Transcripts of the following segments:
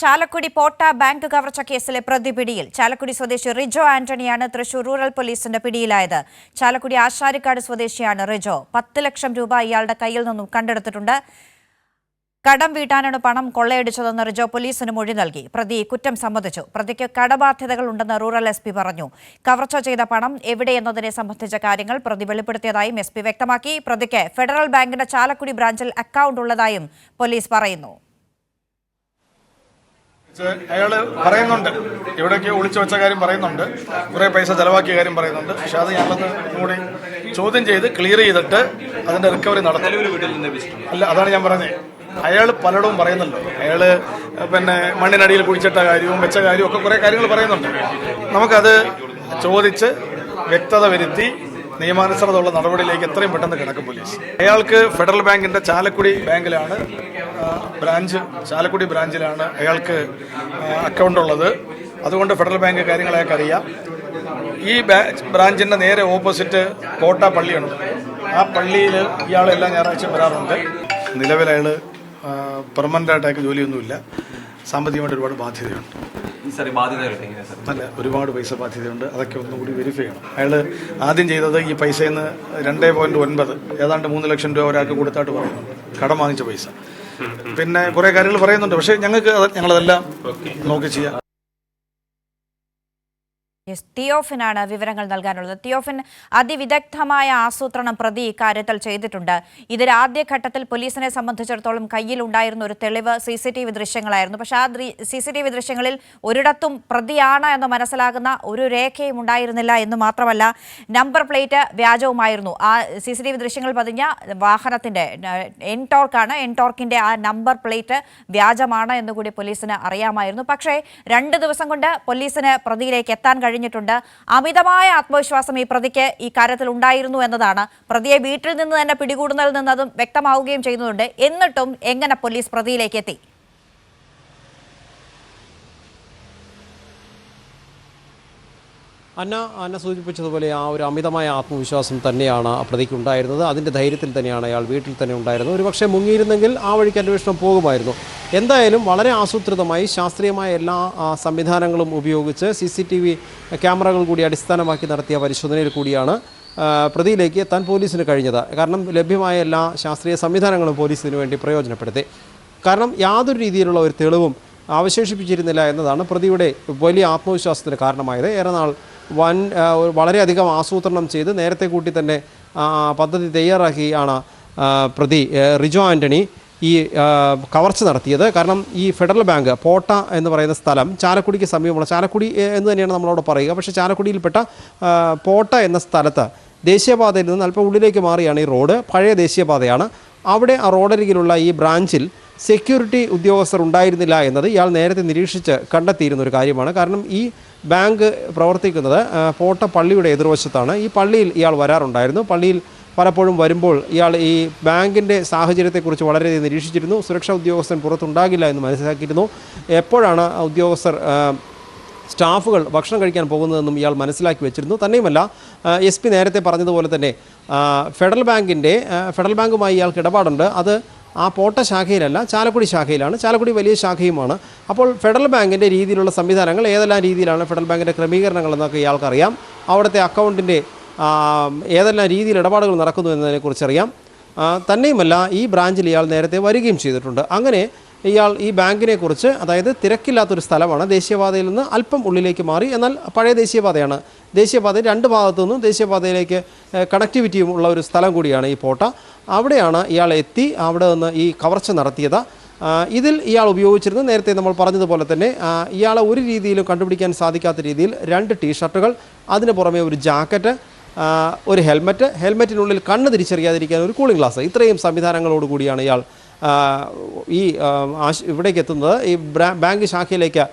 ചാലക്കുടി പോട്ട bank കവർച്ച കേസിലെ പ്രതി പിടിയിൽ ചാലക്കുടി സ്വദേശി റിജോ ആന്റണിയാണ് തൃശൂർ റൂറൽ പോലീസിന്റെ പിടിയിലായത്. ചാലക്കുടി ആശാരിക്കാട് സ്വദേശിയാണ് റിജോ. പത്ത് ലക്ഷം രൂപ ഇയാളുടെ കയ്യിൽ നിന്നും കണ്ടെടുത്തിട്ടുണ്ട്. കടം വീട്ടാനാണ് പണം കൊള്ളയടിച്ചതെന്ന് റിജോ പോലീസിന് മൊഴി നൽകി. പ്രതി കുറ്റം സമ്മതിച്ചു. പ്രതിക്ക് കടബാധ്യതകൾ ഉണ്ടെന്ന് റൂറൽ എസ് പറഞ്ഞു. കവർച്ച ചെയ്ത പണം എവിടെയെന്നതിനെ സംബന്ധിച്ച കാര്യങ്ങൾ പ്രതി വെളിപ്പെടുത്തിയതായും എസ് വ്യക്തമാക്കി. പ്രതിക്ക് ഫെഡറൽ ബാങ്കിന്റെ ചാലക്കുടി ബ്രാഞ്ചിൽ അക്കൗണ്ട് ഉള്ളതായും പോലീസ് പറയുന്നു. അയാൾ പറയുന്നുണ്ട്. ഇവിടേക്ക് ഒളിച്ചു വെച്ച കാര്യം പറയുന്നുണ്ട്. കുറെ പൈസ ചെലവാക്കിയ കാര്യം പറയുന്നുണ്ട്. പക്ഷെ അത് ഞങ്ങളൊന്ന് കൂടി ചോദ്യം ചെയ്ത് ക്ലിയർ ചെയ്തിട്ട് അതിന്റെ റിക്കവറി നടത്തും. അല്ല അതാണ് ഞാൻ പറഞ്ഞത്. അയാൾ പലയിടവും പറയുന്നുണ്ട്. അയാൾ പിന്നെ മണ്ണിനടിയിൽ കുഴിച്ചിട്ട കാര്യവും വെച്ച കാര്യവും ഒക്കെ കുറെ കാര്യങ്ങൾ പറയുന്നുണ്ട്. നമുക്കത് ചോദിച്ച് വ്യക്തത വരുത്തി നിയമാനുസൃതമുള്ള നടപടിയിലേക്ക് എത്രയും പെട്ടെന്ന് കിടക്കും പോലീസ്. അയാൾക്ക് ഫെഡറൽ ബാങ്കിന്റെ ചാലക്കുടി ബാങ്കിലാണ് ബ്രാഞ്ച് ചാലക്കുടി ബ്രാഞ്ചിലാണ് അയാൾക്ക് അക്കൗണ്ട് ഉള്ളത്. അതുകൊണ്ട് ഫെഡറൽ ബാങ്ക് കാര്യങ്ങൾ അയാൾക്ക് അറിയാം. ഈ ബ്രാഞ്ചിന്റെ നേരെ ഓപ്പോസിറ്റ് കോട്ട പള്ളിയാണ്. ആ പള്ളിയിൽ ഇയാളെല്ലാം എല്ലാ ഞായറാഴ്ചയും വരാറുണ്ട്. നിലവിൽ അയാൾ പെർമനന്റ് ആയിട്ട് ജോലിയൊന്നുമില്ല. സാമ്പത്തികമായിട്ട് ഒരുപാട് ബാധ്യതയുണ്ട്. അല്ല ഒരുപാട് പൈസ ബാധ്യതയുണ്ട്. അതൊക്കെ ഒന്നുകൂടി വെരിഫൈ ചെയ്യണം. അയാൾ ആദ്യം ചെയ്തത് ഈ പൈസയിൽ നിന്ന് രണ്ടേ പോയിന്റ് ഒൻപത് ഏതാണ്ട് മൂന്ന് ലക്ഷം രൂപ ഒരാൾക്ക് കൊടുത്തായിട്ട് പറയുന്നുണ്ട് കടം വാങ്ങിച്ച പൈസ. പിന്നെ കുറെ കാര്യങ്ങൾ പറയുന്നുണ്ട്. പക്ഷേ ഞങ്ങൾക്ക് ഞങ്ങളതെല്ലാം നോക്കി ചെയ്യാം. യെസ് തിയോഫിനാണ് വിവരങ്ങൾ നൽകാനുള്ളത്. തിയോഫിൻ അതിവിദഗ്ധമായ ആസൂത്രണം പ്രതി ഇക്കാര്യത്തിൽ ചെയ്തിട്ടുണ്ട്. ഇതിൽ ആദ്യഘട്ടത്തിൽ പോലീസിനെ സംബന്ധിച്ചിടത്തോളം കയ്യിലുണ്ടായിരുന്ന ഒരു തെളിവ് സി സി ടി വി ദൃശ്യങ്ങളായിരുന്നു. പക്ഷേ ആ സി സി ടി വി ദൃശ്യങ്ങളിൽ ഒരിടത്തും പ്രതിയാണ് എന്ന് മനസ്സിലാകുന്ന ഒരു രേഖയും ഉണ്ടായിരുന്നില്ല എന്ന് മാത്രമല്ല നമ്പർ പ്ലേറ്റ് വ്യാജവുമായിരുന്നു. ആ സി സി ടി വി ദൃശ്യങ്ങൾ പതിഞ്ഞ വാഹനത്തിന്റെ എൻടോർക്കാണ് എൻടോർക്കിന്റെ ആ നമ്പർ പ്ലേറ്റ് വ്യാജമാണ് എന്നുകൂടി പോലീസിന് അറിയാമായിരുന്നു. പക്ഷേ രണ്ട് ദിവസം കൊണ്ട് പോലീസിന് പ്രതിയിലേക്ക് എത്താൻ കഴിഞ്ഞിട്ടുണ്ട്. അമിതമായ ആത്മവിശ്വാസം ഈ പ്രതിക്ക് ഈ കാര്യത്തിൽ ഉണ്ടായിരുന്നു എന്നതാണ്. പ്രതിയെ വീട്ടിൽ നിന്ന് തന്നെ പിടികൂടുന്നതിൽ നിന്ന് അതും വ്യക്തമാവുകയും ചെയ്യുന്നുണ്ട്. എന്നിട്ടും എങ്ങനെ പോലീസ് പ്രതിയിലേക്ക് എത്തി? അന്ന അന്ന സൂചിപ്പിച്ചതുപോലെ ആ ഒരു അമിതമായ ആത്മവിശ്വാസം തന്നെയാണ് ആ പ്രതിക്ക് ഉണ്ടായിരുന്നത്. അതിന്റെ ധൈര്യത്തിൽ തന്നെയാണ് അയാൾ വീട്ടിൽ തന്നെ ഉണ്ടായിരുന്നത്. ഒരു പക്ഷേ മുങ്ങിയിരുന്നെങ്കിൽ ആ വഴിക്ക് അന്വേഷണം പോകുമായിരുന്നു. എന്തായാലും വളരെ ആസൂത്രിതമായി ശാസ്ത്രീയമായ എല്ലാ സംവിധാനങ്ങളും ഉപയോഗിച്ച് സി സി ടി വി ക്യാമറകൾ കൂടി അടിസ്ഥാനമാക്കി നടത്തിയ പരിശോധനയിൽ കൂടിയാണ് പ്രതിയിലേക്ക് എത്താൻ പോലീസിന് കഴിഞ്ഞത്. കാരണം ലഭ്യമായ എല്ലാ ശാസ്ത്രീയ സംവിധാനങ്ങളും പോലീസിന് വേണ്ടി പ്രയോജനപ്പെടുത്തി. കാരണം യാതൊരു രീതിയിലുള്ള ഒരു തെളിവും അവശേഷിപ്പിച്ചിരുന്നില്ല എന്നതാണ് പ്രതിയുടെ വലിയ ആത്മവിശ്വാസത്തിന് കാരണമായത്. ഏറെ വൻ വളരെയധികം ആസൂത്രണം ചെയ്ത് നേരത്തെ കൂട്ടി തന്നെ പദ്ധതി തയ്യാറാക്കിയാണ് പ്രതി റിജോ ആന്റണി ഈ കവർച്ച നടത്തിയത്. കാരണം ഈ ഫെഡറൽ ബാങ്ക് പോട്ട എന്ന് പറയുന്ന സ്ഥലം ചാലക്കുടിക്ക് സമീപമുള്ള ചാലക്കുടി എന്ന് തന്നെയാണ് നമ്മളോട് പറയുക. പക്ഷേ ചാലക്കുടിയിൽപ്പെട്ട പോട്ട എന്ന സ്ഥലത്ത് ദേശീയപാതയിൽ നിന്ന് അല്പം ഉള്ളിലേക്ക് മാറിയാണ് ഈ റോഡ്. പഴയ ദേശീയപാതയാണ്. അവിടെ ആ റോഡരികിലുള്ള ഈ ബ്രാഞ്ചിൽ സെക്യൂരിറ്റി ഉദ്യോഗസ്ഥർ ഉണ്ടായിരുന്നില്ല എന്നത് ഇയാൾ നേരത്തെ നിരീക്ഷിച്ച് കണ്ടെത്തിയിരുന്ന ഒരു കാര്യമാണ്. കാരണം ഈ ബാങ്ക് പ്രവർത്തിക്കുന്നത് പോട്ട പള്ളിയുടെ എതിർവശത്താണ്. ഈ പള്ളിയിൽ ഇയാൾ വരാറുണ്ടായിരുന്നു. പള്ളിയിൽ പലപ്പോഴും വരുമ്പോൾ ഇയാൾ ഈ ബാങ്കിന്റെ സാഹചര്യത്തെക്കുറിച്ച് വളരെയധികം നിരീക്ഷിച്ചിരുന്നു. സുരക്ഷാ ഉദ്യോഗസ്ഥൻ പുറത്തുണ്ടാകില്ല എന്ന് മനസ്സിലാക്കിയിരുന്നു. എപ്പോഴാണ് ഉദ്യോഗസ്ഥർ സ്റ്റാഫുകൾ ഭക്ഷണം കഴിക്കാൻ പോകുന്നതെന്നും ഇയാൾ മനസ്സിലാക്കി വെച്ചിരുന്നു. തന്നെയുമല്ല എസ് പി നേരത്തെ പറഞ്ഞതുപോലെ തന്നെ ഫെഡറൽ ബാങ്കിന്റെ ഫെഡറൽ ബാങ്കുമായി ഇയാൾക്ക് ഇടപാടുണ്ട്. അത് ആ പോട്ട ശാഖയിലല്ല ചാലക്കുടി ശാഖയിലാണ്. ചാലക്കുടി വലിയ ശാഖയുമാണ്. അപ്പോൾ ഫെഡറൽ ബാങ്കിന്റെ രീതിയിലുള്ള സംവിധാനങ്ങൾ ഏതെല്ലാം രീതിയിലാണ് ഫെഡറൽ ബാങ്കിന്റെ ക്രമീകരണങ്ങൾ എന്നൊക്കെ ഇയാൾക്കറിയാം. അവിടുത്തെ അക്കൗണ്ടിന്റെ ഏതെല്ലാം രീതിയിൽ ഇടപാടുകൾ നടക്കുന്നു എന്നതിനെക്കുറിച്ച് അറിയാം ആ, തന്നെയുമല്ല ഈ ബ്രാഞ്ചിൽ ഇയാൾ നേരത്തെ വരികയും ചെയ്തിട്ടുണ്ട്. അങ്ങനെ ഇയാൾ ഈ ബാങ്കിനെക്കുറിച്ച് അതായത് തിരക്കില്ലാത്തൊരു സ്ഥലമാണ് ദേശീയപാതയിൽ നിന്ന് അല്പം ഉള്ളിലേക്ക് മാറി. എന്നാൽ പഴയ ദേശീയപാതയാണ്. ദേശീയപാത രണ്ട് ഭാഗത്തു നിന്നും ദേശീയപാതയിലേക്ക് കണക്ടിവിറ്റിയും ഉള്ള ഒരു സ്ഥലം കൂടിയാണ് ഈ പോട്ട അവിടെയാണ് ഇയാൾ എത്തി അവിടെ നിന്ന് ഈ കവർച്ച നടത്തിയത്. ഇതിൽ ഇയാൾ ഉപയോഗിച്ചിരുന്നത് നേരത്തെ നമ്മൾ പറഞ്ഞതുപോലെ തന്നെ ഇയാളെ ഒരു രീതിയിലും കണ്ടുപിടിക്കാൻ സാധിക്കാത്ത രീതിയിൽ രണ്ട് ടീഷർട്ടുകൾ അതിന് പുറമെ ഒരു ജാക്കറ്റ് ഒരു ഹെൽമറ്റ്. ഹെൽമറ്റിനുള്ളിൽ കണ്ണ് തിരിച്ചറിയാതിരിക്കാൻ ഒരു കൂളിംഗ് ഗ്ലാസ്. ഇത്രയും സംവിധാനങ്ങളോട് കൂടിയാണ് ഇയാൾ ഈ ഇവിടേക്ക് എത്തുന്നത്. ഈ ബാങ്ക് ശാഖയിലേക്ക്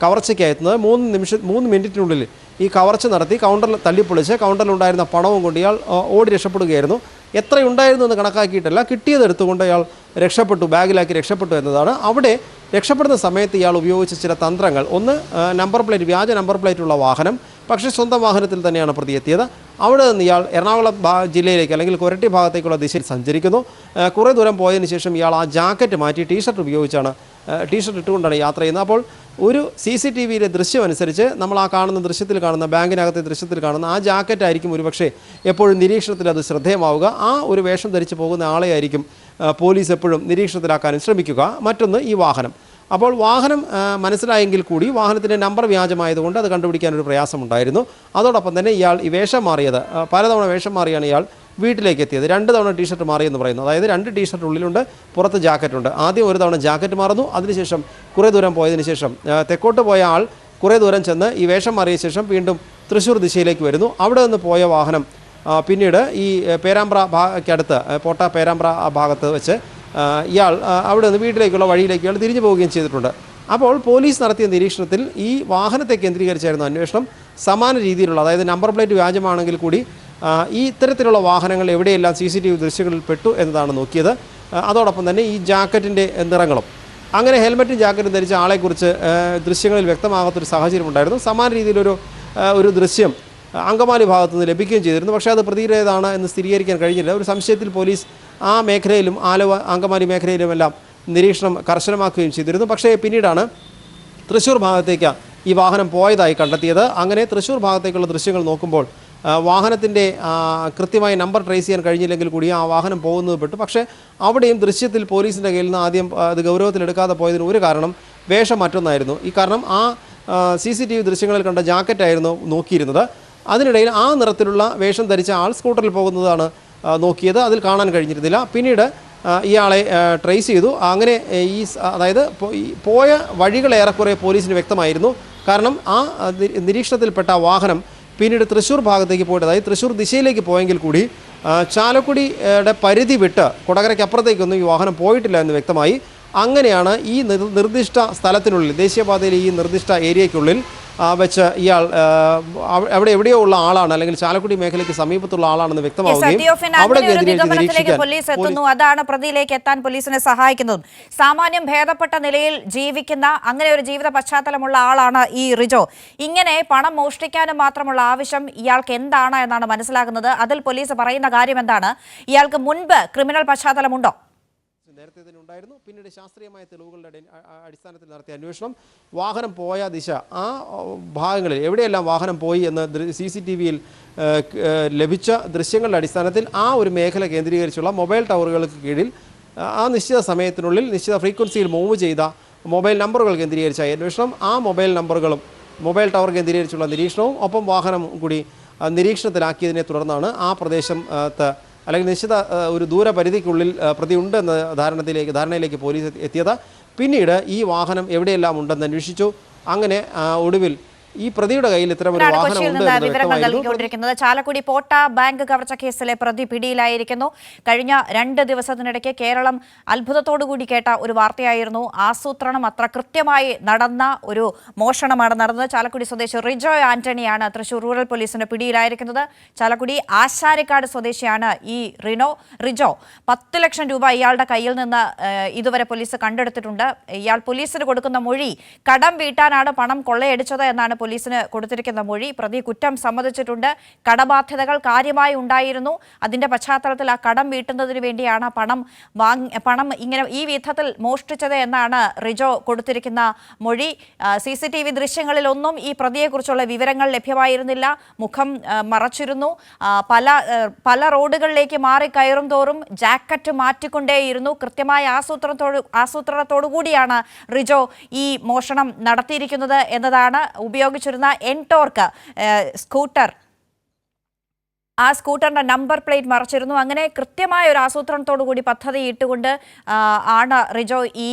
കവർച്ചയ്ക്കായി കവർച്ചയ്ക്ക് എത്തുന്നത്. മൂന്ന് നിമിഷം മൂന്ന് മിനിറ്റിനുള്ളിൽ ഈ കവർച്ച നടത്തി കൗണ്ടറിൽ തല്ലിപ്പൊളിച്ച് കൗണ്ടറിലുണ്ടായിരുന്ന പണവും കൊണ്ട് ഇയാൾ ഓടി രക്ഷപ്പെടുകയായിരുന്നു. എത്രയുണ്ടായിരുന്നു എന്ന് കണക്കാക്കിയിട്ടല്ല കിട്ടിയത് എടുത്തുകൊണ്ട് ഇയാൾ രക്ഷപ്പെട്ടു ബാഗിലാക്കി രക്ഷപ്പെട്ടു എന്നതാണ്. അവിടെ രക്ഷപ്പെടുന്ന സമയത്ത് ഇയാൾ ഉപയോഗിച്ച ചില തന്ത്രങ്ങൾ. ഒന്ന് നമ്പർ പ്ലേറ്റ് വ്യാജ നമ്പർ പ്ലേറ്റുള്ള വാഹനം. പക്ഷേ സ്വന്തം വാഹനത്തിൽ തന്നെയാണ് പ്രതി എത്തിയത്. അവിടെ നിന്ന് ഇയാൾ എറണാകുളം ജില്ലയിലേക്ക് അല്ലെങ്കിൽ കൊരട്ടി ഭാഗത്തേക്കുള്ള ദിശയിൽ സഞ്ചരിക്കുന്നു. കുറേ ദൂരം പോയതിന് ശേഷം ഇയാൾ ആ ജാക്കറ്റ് മാറ്റി ടീഷർട്ട് ഉപയോഗിച്ചാണ് ടീഷർട്ട് ഇട്ടുകൊണ്ടാണ് യാത്ര ചെയ്യുന്നത്. അപ്പോൾ ഒരു സി സി ടി വിയിലെ ദൃശ്യം അനുസരിച്ച് നമ്മൾ ആ കാണുന്ന ദൃശ്യത്തിൽ കാണുന്ന ബാങ്കിനകത്തെ ദൃശ്യത്തിൽ കാണുന്ന ആ ജാക്കറ്റ് ആയിരിക്കും ഒരുപക്ഷെ എപ്പോഴും നിരീക്ഷണത്തിൽ അത് ശ്രദ്ധേയമാവുക. ആ ഒരു വേഷം ധരിച്ച് പോകുന്ന ആളെയായിരിക്കും പോലീസ് എപ്പോഴും നിരീക്ഷണത്തിലാക്കാനും ശ്രമിക്കുക. മറ്റൊന്ന് ഈ വാഹനം. അപ്പോൾ വാഹനം മനസ്സിലായെങ്കിൽ കൂടി വാഹനത്തിന്റെ നമ്പർ വ്യാജമായതുകൊണ്ട് അത് കണ്ടുപിടിക്കാൻ ഒരു പ്രയാസമുണ്ടായിരുന്നു. അതോടൊപ്പം തന്നെ ഇയാൾ ഈ വേഷം മാറിയത് പലതവണ വേഷം മാറിയാണ് ഇയാൾ വീട്ടിലേക്ക് എത്തിയത്. രണ്ട് തവണ ടീഷർട്ട് മാറിയെന്ന് പറയുന്നു. അതായത് രണ്ട് ടീഷർട്ട് ഉള്ളിലുണ്ട് പുറത്ത് ജാക്കറ്റുണ്ട്. ആദ്യം ഒരു തവണ ജാക്കറ്റ് മാറുന്നു അതിനുശേഷം കുറേ ദൂരം പോയതിന് ശേഷം തെക്കോട്ട് പോയ ആൾ കുറേ ദൂരം ചെന്ന് ഈ വേഷം മാറിയ ശേഷം വീണ്ടും തൃശ്ശൂർ ദിശയിലേക്ക് വരുന്നു. അവിടെ നിന്ന് പോയ വാഹനം പിന്നീട് ഈ പേരാമ്പ്ര ഭാഗക്കടുത്ത് പോട്ട പേരാമ്പ്ര ആ ഭാഗത്ത് വെച്ച് ഇയാൾ അവിടെ നിന്ന് വീട്ടിലേക്കുള്ള വഴിയിലേക്ക് ഇയാൾ തിരിഞ്ഞു പോവുകയും ചെയ്തിട്ടുണ്ട്. അപ്പോൾ പോലീസ് നടത്തിയ നിരീക്ഷണത്തിൽ ഈ വാഹനത്തെ കേന്ദ്രീകരിച്ചായിരുന്നു അന്വേഷണം. സമാന രീതിയിലുള്ള അതായത് നമ്പർ പ്ലേറ്റ് വ്യാജമാണെങ്കിൽ കൂടി ഈ ഇത്തരത്തിലുള്ള വാഹനങ്ങൾ എവിടെയെല്ലാം സി സി ടി വി ദൃശ്യങ്ങളിൽ പെട്ടു എന്നതാണ് നോക്കിയത്. അതോടൊപ്പം തന്നെ ഈ ജാക്കറ്റിന്റെ നിറങ്ങളും. അങ്ങനെ ഹെൽമറ്റും ജാക്കറ്റും ധരിച്ച ആളെക്കുറിച്ച് ദൃശ്യങ്ങളിൽ വ്യക്തമാകാത്തൊരു സാഹചര്യം ഉണ്ടായിരുന്നു സമാന രീതിയിലൊരു ഒരു ദൃശ്യം അങ്കമാലി ഭാഗത്തുനിന്ന് ലഭിക്കുകയും ചെയ്തിരുന്നു. പക്ഷേ അത് പ്രതിയുടേതാണ് എന്ന് സ്ഥിരീകരിക്കാൻ കഴിഞ്ഞില്ല. ഒരു സംശയത്തിൽ പോലീസ് ആ മേഖലയിലും ആലുവ അങ്കമാലി മേഖലയിലുമെല്ലാം നിരീക്ഷണം കർശനമാക്കുകയും ചെയ്തിരുന്നു. പക്ഷേ പിന്നീടാണ് തൃശ്ശൂർ ഭാഗത്തേക്ക് ഈ വാഹനം പോയതായി കണ്ടെത്തിയത്. അങ്ങനെ തൃശ്ശൂർ ഭാഗത്തേക്കുള്ള ദൃശ്യങ്ങൾ നോക്കുമ്പോൾ വാഹനത്തിന്റെ കൃത്യമായി നമ്പർ ട്രേസ് ചെയ്യാൻ കഴിഞ്ഞില്ലെങ്കിൽ കൂടി ആ വാഹനം പോകുന്നത് പെട്ടു. പക്ഷേ അവിടെയും ദൃശ്യത്തിൽ പോലീസിന്റെ കയ്യിൽ നിന്ന് ആദ്യം അത് ഗൗരവത്തിലെടുക്കാതെ പോയതിന് ഒരു കാരണം വേഷം മറ്റൊന്നായിരുന്നു ഈ കാരണം ആ സി സി ടി വി ദൃശ്യങ്ങളിൽ കണ്ട ജാക്കറ്റായിരുന്നു നോക്കിയിരുന്നത്. അതിനിടയിൽ ആ നിറത്തിലുള്ള വേഷം ധരിച്ച ആൾ സ്കൂട്ടറിൽ പോകുന്നതാണ് നോക്കിയത്. അതിൽ കാണാൻ കഴിഞ്ഞിരുന്നില്ല. പിന്നീട് ഇയാളെ ട്രേസ് ചെയ്തു. അങ്ങനെ ഈ അതായത് പോയ വഴികൾ ഏറെക്കുറെ പോലീസിന് വ്യക്തമായിരുന്നു. കാരണം ആ നിരീക്ഷണത്തിൽപ്പെട്ട വാഹനം പിന്നീട് തൃശ്ശൂർ ഭാഗത്തേക്ക് പോയിട്ട് അതായത് തൃശ്ശൂർ ദിശയിലേക്ക് പോയെങ്കിൽ കൂടി ചാലക്കുടിയുടെ പരിധി വിട്ട് കൊടകരയ്ക്ക് അപ്പുറത്തേക്കൊന്നും ഈ വാഹനം പോയിട്ടില്ല എന്ന് വ്യക്തമായി. അങ്ങനെയാണ് ഈ നിർ- നിർദ്ദിഷ്ട സ്ഥലത്തിനുള്ളിൽ ദേശീയപാതയിലെ ഈ നിർദ്ദിഷ്ട ഏരിയയ്ക്കുള്ളിൽ വെച്ച് ഇയാൾ അവിടെ എവിടെയോ ഉള്ള ആളാണ് അല്ലെങ്കിൽ ചാലക്കുടി മേഖലയ്ക്ക് സമീപത്തുള്ള ആളാണെന്ന് വ്യക്തമാവുകയും പോലീസ് എത്തുന്നു. അതാണ് പ്രതിയിലേക്ക് എത്താൻ പോലീസിനെ സഹായിക്കുന്നതും. സാമാന്യം ഭേദപ്പെട്ട നിലയിൽ ജീവിക്കുന്ന അങ്ങനെ ഒരു ജീവിത പശ്ചാത്തലമുള്ള ആളാണ് ഈ റിജോ. ഇങ്ങനെ പണം മോഷ്ടിക്കാനും മാത്രമുള്ള ആവശ്യം ഇയാൾക്ക് എന്താണ് എന്നാണ് മനസ്സിലാക്കുന്നത് അതിൽ പോലീസ് പറയുന്ന കാര്യം എന്താണ്? ഇയാൾക്ക് മുൻപ് ക്രിമിനൽ പശ്ചാത്തലമുണ്ടോ? നേരത്തെ തന്നെ ഉണ്ടായിരുന്നു. പിന്നീട് ശാസ്ത്രീയമായ തെളിവുകളുടെ അടിസ്ഥാനത്തിൽ നടത്തിയ അന്വേഷണം. വാഹനം പോയ ദിശ ആ ഭാഗങ്ങളിൽ എവിടെയെല്ലാം വാഹനം പോയി എന്ന് സി സി ടി വിയിൽ ലഭിച്ച ദൃശ്യങ്ങളുടെ അടിസ്ഥാനത്തിൽ ആ ഒരു മേഖല കേന്ദ്രീകരിച്ചുള്ള മൊബൈൽ ടവറുകൾക്ക് കീഴിൽ ആ, നിശ്ചിത സമയത്തിനുള്ളിൽ നിശ്ചിത ഫ്രീക്വൻസിയിൽ മൂവ് ചെയ്ത മൊബൈൽ നമ്പറുകൾ കേന്ദ്രീകരിച്ച അന്വേഷണം ആ മൊബൈൽ നമ്പറുകളും മൊബൈൽ ടവർ കേന്ദ്രീകരിച്ചുള്ള നിരീക്ഷണവും ഒപ്പം വാഹനം കൂടി നിരീക്ഷണത്തിലാക്കിയതിനെ തുടർന്നാണ് ആ പ്രദേശം ആ, ത്ത് അല്ലെങ്കിൽ നിശ്ചിത ഒരു ദൂരപരിധിക്കുള്ളിൽ പ്രതി പ്രതി ഉണ്ടെന്ന ധാരണത്തിലേക്ക് ധാരണയിലേക്ക് പോലീസ് എത്തി- എത്തിയത്. പിന്നീട് ഈ വാഹനം എവിടെയെല്ലാം ഉണ്ടെന്ന് അന്വേഷിച്ചു. അങ്ങനെ ഒടുവിൽ ഈ പ്രതിയുടെ കയ്യിൽ ഇത്തരം ഒരു ചാലക്കുടി പോട്ട ബാങ്ക് കവർച്ച കേസിലെ പ്രതി പിടിയിലായിരിക്കുന്നു. കഴിഞ്ഞ രണ്ട് ദിവസത്തിനിടയ്ക്ക് കേരളം അത്ഭുതത്തോടുകൂടി കേട്ട ഒരു വാർത്തയായിരുന്നു. ആസൂത്രണം അത്ര കൃത്യമായി നടന്ന ഒരു മോഷണമാണ് നടന്നത്. ചാലക്കുടി സ്വദേശി റിജോ ആന്റണിയാണ് തൃശൂർ റൂറൽ പോലീസിന്റെ പിടിയിലായിരിക്കുന്നത്. ചാലക്കുടി ആശാരിക്കാട് സ്വദേശിയാണ് ഈ റിനോ. റിജോ പത്ത് ലക്ഷം രൂപ ഇയാളുടെ കയ്യിൽ നിന്ന് ഇതുവരെ പോലീസ് കണ്ടെടുത്തിട്ടുണ്ട്. ഇയാൾ പോലീസിന് കൊടുക്കുന്ന മൊഴി കടം വീട്ടാനാണ് പണം കൊള്ളയടിച്ചത് എന്നാണ് പോലീസിന് കൊടുത്തിരിക്കുന്ന മൊഴി പ്രതി കുറ്റം സമ്മതിച്ചിട്ടുണ്ട്. കടബാധ്യതകൾ കാര്യമായി ഉണ്ടായിരുന്നു. അതിന്റെ പശ്ചാത്തലത്തിൽ ആ കടം വീട്ടുന്നതിന് വേണ്ടിയാണ് പണം വാങ്ങി പണം ഇങ്ങനെ ഈ വിധത്തിൽ മോഷ്ടിച്ചത് എന്നാണ് റിജോ കൊടുത്തിരിക്കുന്ന മൊഴി. സി സി ടി വി ദൃശ്യങ്ങളിലൊന്നും ഈ പ്രതിയെക്കുറിച്ചുള്ള വിവരങ്ങൾ ലഭ്യമായിരുന്നില്ല. മുഖം മറച്ചിരുന്നു. പല പല റോഡുകളിലേക്ക് മാറി കയറും തോറും ജാക്കറ്റ് മാറ്റിക്കൊണ്ടേയിരുന്നു. കൃത്യമായ ആസൂത്രണത്തോട് ആസൂത്രണത്തോടു കൂടിയാണ് റിജോ ഈ മോഷണം നടത്തിയിരിക്കുന്നത് എന്നതാണ് ഉപയോഗിച്ചിരുന്ന എൻടോർക്ക് ടോർക്ക് സ്കൂട്ടർ ആ സ്കൂട്ടറിന്റെ നമ്പർ പ്ലേറ്റ് മറച്ചിരുന്നു. അങ്ങനെ കൃത്യമായ ഒരു ആസൂത്രണത്തോടു കൂടി പദ്ധതി ഇട്ടുകൊണ്ട് ആണ് റിജോ ഈ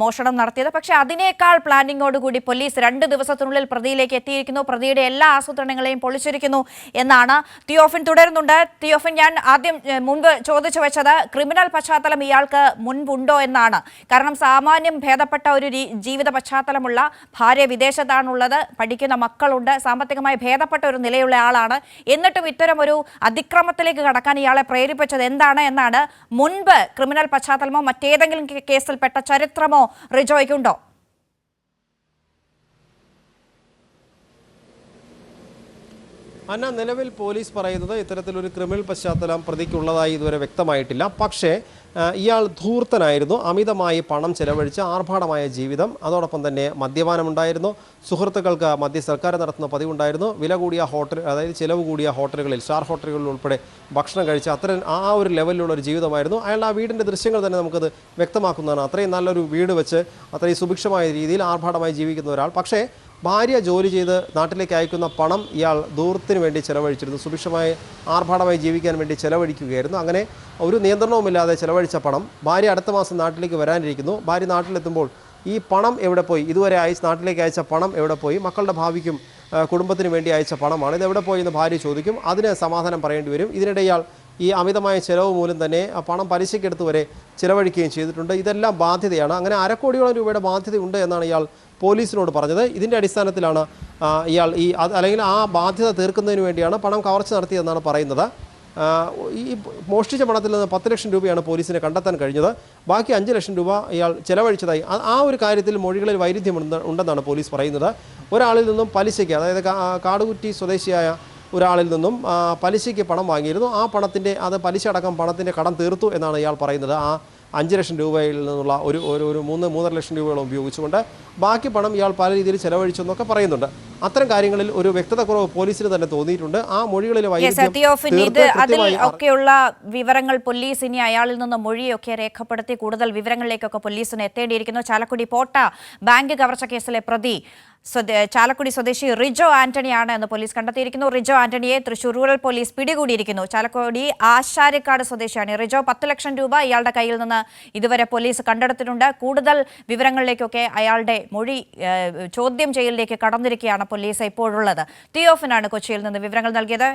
മോഷണം നടത്തിയത്. പക്ഷേ അതിനേക്കാൾ പ്ലാനിങ്ങോടുകൂടി പോലീസ് രണ്ട് ദിവസത്തിനുള്ളിൽ പ്രതിയിലേക്ക് എത്തിയിരിക്കുന്നു. പ്രതിയുടെ എല്ലാ ആസൂത്രണങ്ങളെയും പൊളിച്ചിരിക്കുന്നു എന്നാണ് തിയോഫിൻ തുടരുന്നുണ്ട്. തിയോഫിൻ ഞാൻ ആദ്യം മുൻപ് ചോദിച്ചു വെച്ചത് ക്രിമിനൽ പശ്ചാത്തലം ഇയാൾക്ക് മുൻപുണ്ടോ എന്നാണ്. കാരണം സാമാന്യം ഭേദപ്പെട്ട ഒരു ജീവിത പശ്ചാത്തലമുള്ള ഭാര്യ വിദേശത്താണുള്ളത് പഠിക്കുന്ന മക്കളുണ്ട് സാമ്പത്തികമായി ഭേദപ്പെട്ട ഒരു നിലയുള്ള ആളാണ്. എന്നിട്ടും ഇത്തരം അതിക്രമത്തിലേക്ക് കടക്കാൻ ഇയാളെ പ്രേരിപ്പിച്ചത് എന്താണ് എന്നാണ് മുൻപ് ക്രിമിനൽ പശ്ചാത്തലമോ മറ്റേതെങ്കിലും കേസിൽപ്പെട്ട ചരിത്രമോ റിജോയ്ക്കുണ്ടോ? അന്ന നിലവിൽ പോലീസ് പറയുന്നത് ഇത്തരത്തിലൊരു ക്രിമിനൽ പശ്ചാത്തലം പ്രതിക്കുള്ളതായി ഇതുവരെ വ്യക്തമായിട്ടില്ല. പക്ഷേ ഇയാൾ ധൂർത്തനായിരുന്നു. അമിതമായി പണം ചെലവഴിച്ച് ആർഭാടമായ ജീവിതം അതോടൊപ്പം തന്നെ മദ്യപാനമുണ്ടായിരുന്നു. സുഹൃത്തുക്കൾക്ക് മദ്യ സർക്കാർ നടത്തുന്ന പതിവുണ്ടായിരുന്നു. വില കൂടിയ ഹോട്ടൽ അതായത് ചിലവ് കൂടിയ ഹോട്ടലുകളിൽ സ്റ്റാർ ഹോട്ടലുകളിൽ ഉൾപ്പെടെ ഭക്ഷണം കഴിച്ച് അത്തരം ആ ഒരു ലെവലിലുള്ള ഒരു ജീവിതമായിരുന്നു. അയാൾ ആ വീടിന്റെ ദൃശ്യങ്ങൾ തന്നെ നമുക്കത് വ്യക്തമാക്കുന്നതാണ്. അത്രയും നല്ലൊരു വീട് വെച്ച് അത്രയും സുഭിക്ഷമായ രീതിയിൽ ആർഭാടമായി ജീവിക്കുന്ന ഒരാൾ. പക്ഷേ ഭാര്യ ജോലി ചെയ്ത് നാട്ടിലേക്ക് അയക്കുന്ന പണം ഇയാൾ ദൂരത്തിന് വേണ്ടി ചെലവഴിച്ചിരുന്നു. സുഭിക്ഷമായി ആർഭാടമായി ജീവിക്കാൻ വേണ്ടി ചെലവഴിക്കുകയായിരുന്നു. അങ്ങനെ ഒരു നിയന്ത്രണവുമില്ലാതെ ചെലവഴിച്ച പണം ഭാര്യ അടുത്ത മാസം നാട്ടിലേക്ക് വരാനിരിക്കുന്നു. ഭാര്യ നാട്ടിലെത്തുമ്പോൾ ഈ പണം എവിടെ പോയി? ഇതുവരെ അയച്ച് നാട്ടിലേക്ക് അയച്ച പണം എവിടെ പോയി? മക്കളുടെ ഭാവിക്കും കുടുംബത്തിന് വേണ്ടി അയച്ച പണമാണ്. ഇത് എവിടെ പോയി എന്ന് ഭാര്യ ചോദിക്കും. അതിന് സമാധാനം പറയേണ്ടി വരും. ഇതിനിടെ ഇയാൾ ഈ അമിതമായ ചിലവ് മൂലം തന്നെ ആ പണം പലിശയ്ക്കെടുത്ത് വരെ ചിലവഴിക്കുകയും ചെയ്തിട്ടുണ്ട്. ഇതെല്ലാം ബാധ്യതയാണ്. അങ്ങനെ അരക്കോടിയോളം രൂപയുടെ ബാധ്യതയുണ്ട് എന്നാണ് ഇയാൾ പോലീസിനോട് പറഞ്ഞത്. ഇതിന്റെ അടിസ്ഥാനത്തിലാണ് ഇയാൾ ഈ അല്ലെങ്കിൽ ആ ബാധ്യത തീർക്കുന്നതിന് വേണ്ടിയാണ് പണം കവർച്ച നടത്തിയതെന്നാണ് പറയുന്നത്. ഈ മോഷ്ടിച്ച പണത്തിൽ നിന്ന് പത്ത് ലക്ഷം രൂപയാണ് പോലീസിനെ കണ്ടെത്താൻ കഴിഞ്ഞത്. ബാക്കി അഞ്ച് ലക്ഷം രൂപ ഇയാൾ ചെലവഴിച്ചതായി. ആ- ഒരു കാര്യത്തിൽ മൊഴികളിൽ വൈരുദ്ധ്യമുണ്ട് ഉണ്ടെന്നാണ് പോലീസ് പറയുന്നത്. ഒരാളിൽ നിന്നും പലിശയ്ക്ക് അതായത് കാടുകുറ്റി സ്വദേശിയായ ഒരാളിൽ നിന്നും പലിശയ്ക്ക് പണം വാങ്ങിയിരുന്നു. ആ പണത്തിന്റെ അത് പലിശ അടക്കം പണത്തിന്റെ കടം തീർത്തു എന്നാണ് ഇയാൾ പറയുന്നത്. ആ അഞ്ച് ലക്ഷം രൂപയിൽ നിന്നുള്ള ഒരു ഒരു ഒരു മൂന്ന് മൂന്നര ലക്ഷം രൂപയോളം ഉപയോഗിച്ചുകൊണ്ട് ബാക്കി പണം ഇയാൾ പല രീതിയിൽ ചെലവഴിച്ചു എന്നൊക്കെ പറയുന്നുണ്ട്. അത്തരം കാര്യങ്ങളിൽ ഒരു വ്യക്തത കുറവ് പോലീസിന് തന്നെ തോന്നിയിട്ടുണ്ട്. ആ മൊഴികളിൽ അതിൽ ഒക്കെയുള്ള വിവരങ്ങൾ പോലീസ് ഇനി അയാളിൽ നിന്ന് മൊഴിയൊക്കെ രേഖപ്പെടുത്തി കൂടുതൽ വിവരങ്ങളിലേക്കൊക്കെ പോലീസിന് എത്തേണ്ടിയിരിക്കുന്നു. ചാലക്കുടി പോട്ട ബാങ്ക് കവർച്ച കേസിലെ പ്രതി ചാലക്കുടി സ്വദേശി റിജോ ആന്റണിയാണ് എന്ന് പോലീസ് കണ്ടെത്തിയിരിക്കുന്നു. റിജോ ആന്റണിയെ തൃശൂർ റൂറൽ പോലീസ് പിടികൂടിയിരിക്കുന്നു. ചാലക്കുടി ആശാരിക്കാട് സ്വദേശിയാണ്. റിജോ പത്ത് ലക്ഷം രൂപ ഇയാളുടെ കയ്യിൽ നിന്ന് ഇതുവരെ പോലീസ് കണ്ടെടുത്തിട്ടുണ്ട്. കൂടുതൽ വിവരങ്ങളിലേക്കൊക്കെ അയാളുടെ മൊഴി ചോദ്യം ചെയ്യലിലേക്ക് കടന്നിരിക്കുകയാണ് പോലീസ് ഇപ്പോഴുള്ളത്. തിയോഫിനാണ് കൊച്ചിയിൽ നിന്ന് വിവരങ്ങൾ നൽകിയത്.